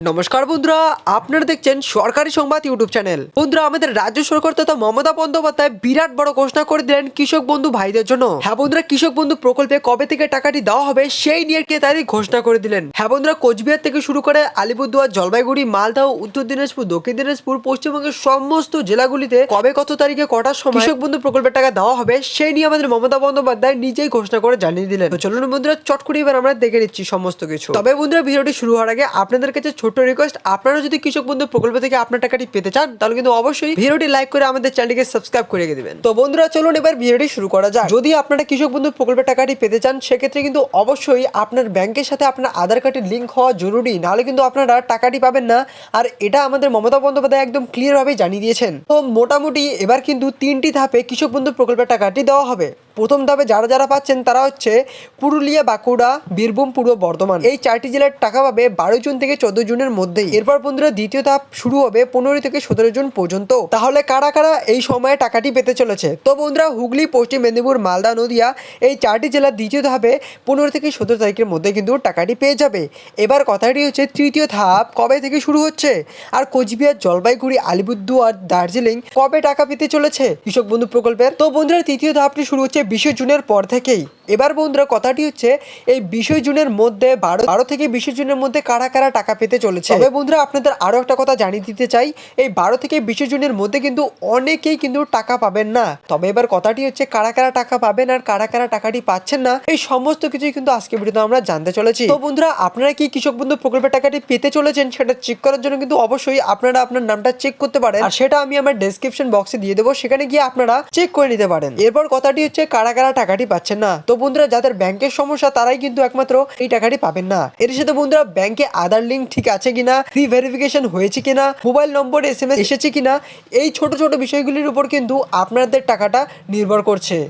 নমস্কার বন্ধুরা, আপনারা দেখছেন সরকারি সংবাদ ইউটিউব চ্যানেল। বন্ধুরা, আমাদের রাজ্য সরকার তথা মমতা বন্দ্যোপাধ্যায় বিরাট বড় ঘোষণা করে দিলেন কৃষক বন্ধু ভাইদের জন্য। হ্যাঁ বন্ধুরা, কৃষক বন্ধু প্রকল্পে কবে থেকে টাকাটি দেওয়া হবে সেই নিয়ে কে তারিখ ঘোষণা করে দিলেন। হ্যাঁ বন্ধুরা, কোচবিহার থেকে শুরু করে আলিপুরদুয়ার, জলপাইগুড়ি, মালদা, উত্তর দিনাজপুর, দক্ষিণ দিনাজপুর, পশ্চিমবঙ্গের সমস্ত জেলাগুলিতে কবে কত তারিখে কটার সময় কৃষক বন্ধু প্রকল্পের টাকা দেওয়া হবে সেই নিয়ে আমাদের মমতা বন্দ্যোপাধ্যায় নিজেই ঘোষণা করে জানিয়ে দিলেন। চলুন বন্ধুরা, চট করে এবার আমরা দেখে নিচ্ছি সমস্ত কিছু। তবে বন্ধুরা, ভিডিওটি শুরু হওয়ার আগে আপনাদের কাছে ছোট্ট রিকোয়েস্ট আপনারা যদি কৃষক বন্ধু প্রকল্প থেকে আপনার টাকাটি পেতে চান, তাহলে কিন্তু অবশ্যই ভিডিওটি লাইক করে আমাদের চ্যানেলকে সাবস্ক্রাইব করে দেবেন। তো বন্ধুরা, চলুন এবার ভিডিওটি শুরু করা যাক। যদি আপনারা কৃষক বন্ধু প্রকল্পের টাকাটি পেতে চান, সেক্ষেত্রে কিন্তু অবশ্যই আপনার ব্যাংকের সাথে আপনার আধার কার্ডের লিঙ্ক হওয়া জরুরি। নাহলে কিন্তু আপনারা টাকাটি পাবেন না। আর এটা আমাদের মমতা বন্দ্যোপাধ্যায় একদম ক্লিয়ার ভাবে জানিয়ে দিয়েছেন। তো মোটামুটি এবার কিন্তু তিনটি ধাপে কৃষক বন্ধু প্রকল্পের টাকাটি দেওয়া হবে। প্রথম ধাপে যারা যারা পাচ্ছেন তারা হচ্ছে পুরুলিয়া, বাঁকুড়া, বীরভূম, পূর্ব বর্ধমান। এই চারটি জেলার টাকা পাবে বারো জুন থেকে চোদ্দ জুনের মধ্যেই। এরপর বন্ধুরা দ্বিতীয় ধাপ শুরু হবে পনেরো থেকে সতেরো জুন পর্যন্ত। তাহলে কারা কারা এই সময়ে টাকাটি পেতে চলেছে? তো বন্ধুরা হুগলি, পশ্চিম মেদিনীপুর, মালদা, নদিয়া এই চারটি জেলার দ্বিতীয় ধাপে পনেরো থেকে সতেরো তারিখের মধ্যে কিন্তু টাকাটি পেয়ে যাবে। এবার কথাটি হচ্ছে তৃতীয় ধাপ কবে থেকে শুরু হচ্ছে? আর কোচবিহার, জলপাইগুড়ি, আলিপুরদুয়ার, দার্জিলিং কবে টাকা পেতে চলেছে? কৃষক বন্ধু প্রকল্পের। তো বন্ধুরা তৃতীয় ধাপটি শুরু হচ্ছে বিশে জুনের পর থেকেই। এবার বন্ধুরা, কথাটি হচ্ছে, এই বিশে জুনের মধ্যে বারো বারো থেকে বিশে জুনের মধ্যে কারা কারা টাকা পেতে চলেছে? তবে বন্ধুরা, আপনাদের আরও একটা কথা জানিয়ে দিতে চাই, এই বারো থেকে বিশে জুনের মধ্যে কিন্তু অনেকেই কিন্তু টাকা পাবেন না। তবে এবার কথাটি হচ্ছে, কারা কারা টাকা পাবেন আর কারা কারা টাকাটি পাচ্ছেন না, এই সমস্ত কিছুই কিন্তু আজকে ভিডিওতে আমরা জানতে চলেছি। তো বন্ধুরা, আপনারা কি কৃষক বন্ধু প্রকল্পের টাকাটি পেতে চলেছেন সেটা চেক করার জন্য কিন্তু অবশ্যই আপনারা আপনার নামটা চেক করতে পারেন। আর সেটা আমি আমার ডেসক্রিপশন বক্সে দিয়ে দেবো, সেখানে গিয়ে আপনারা চেক করে নিতে পারেন। এরপর কথাটি হচ্ছে কারা কারা টাকাটি পাচ্ছেন না। তো বন্ধুরা, যাদের ব্যাংকের সমস্যা, তারাই কিন্তু একমাত্র এই টাকাটি পাবেন না। এর সাথে বন্ধুরা, ব্যাংকে আধার লিঙ্ক ঠিক আছে কিনা ফ্রি ভেরিফিকেশন হয়েছে কিনা mobile number S M S এসেছে কিনা, এই ছোট ছোট বিষয়গুলির উপর কিন্তু আপনাদের টাকাটা নির্ভর করছে।